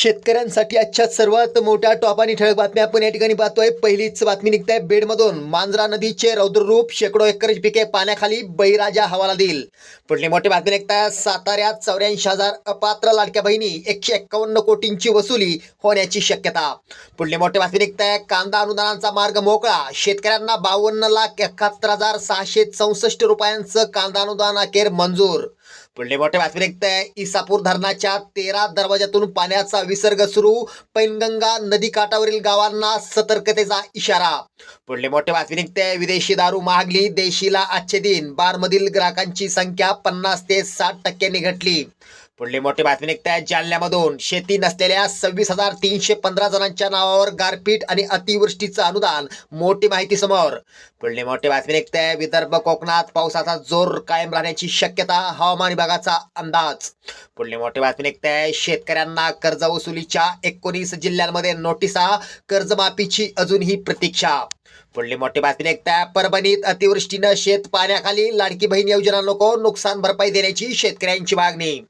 शेतकऱ्यांसाठी आजच्या सर्वात मोठ्या टॉप आणि ठळक बातम्या आपण या ठिकाणी पाहतोय. पहिलीच बातमी निघताय बेडमधून. मांजरा नदीचे रौद्ररूप शेकडो एकर पिके पाण्याखाली बळीराजा हवाला देईल. पुढली मोठी बातमी निघताय. साताऱ्यात चौऱ्याऐंशी हजार अपात्र लाडक्या बहिणी एकशे एक्कावन्न कोटींची वसुली होण्याची शक्यता. पुढली मोठी बातमी निघताय. कांदा अनुदानाचा मार्ग मोकळा. शेतकऱ्यांना बावन्न लाख एकाहत्तर हजार सहाशे चौसष्ट रुपयांचं कांदा अनुदान अखेर मंजूर. पुढले मोठे बातमी निघतंय इसापूर धरणाच्या तेरा दरवाजातून पाण्याचा विसर्ग सुरू। पैनगंगा नदी काठावरील गावांना सतर्कतेचा इशारा। पुढले मोठे बातमी निघते विदेशी दारू महागली देशीला आजचे दिन। बारमधील ग्राहकांची संख्या पन्नास ते साठ टक्क्यांनी घटली। पुढली मोठी बातमी निघते जालन्यामधून. शेती नसलेल्या सव्वीस हजार तीनशे पंधरा जणांच्या नावावर गारपीट आणि अतिवृष्टीचं अनुदान मोठी माहिती समोर. पुढली मोठी बातमी निघते विदर्भ कोकणात पावसाचा जोर कायम राहण्याची शक्यता हवामान विभागाचा अंदाज. पुढली मोठी बातमी निघते शेतकऱ्यांना कर्ज वसुलीच्या एकोणीस जिल्ह्यांमध्ये नोटिसा कर्जमाफीची अजूनही प्रतीक्षा. पुढली मोठी बातमी ऐकता परभणीत अतिवृष्टीनं शेत पाण्याखाली. लाडकी बहीण योजना नको नुकसान भरपाई देण्याची शेतकऱ्यांची मागणी.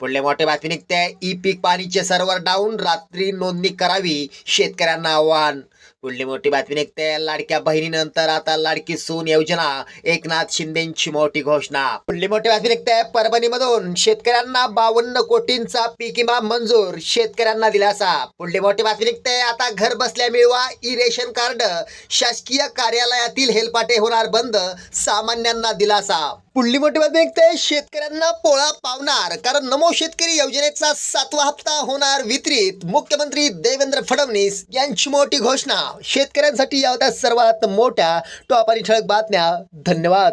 पुढले मोठे बातमी निघते. ई पीक पाणीचे सर्व्हर डाऊन. रात्री नोंदणी करावी शेतकऱ्यांना आव्हान. पुढली मोठी बातमी निघते. लाडक्या बहिणीनंतर आता लाडकी सून योजना एकनाथ शिंदेची मोठी घोषणा. पुढली मोठी बातमी निघते. परभणीमधून शेतकऱ्यांना बावन्न कोटींचा पीक विमा मंजूर शेतकऱ्यांना दिलासा. पुढली मोठी बातमी निघते. आता घर बसल्या मिळवा ई रेशन कार्ड शासकीय कार्यालयातील हेलपाटे होणार बंद सामान्यांना दिलासा. पुढली मोठी बातमी ऐकते शेतकऱ्यांना पोळा पावणार. कारण नमो शेतकरी योजनेचा सातवा हप्ता होणार वितरित. मुख्यमंत्री देवेंद्र फडणवीस यांची मोठी घोषणा. शेतकऱ्यांसाठी या होत्या सर्वात मोठ्या टॉप आणि ठळक बातम्या. धन्यवाद.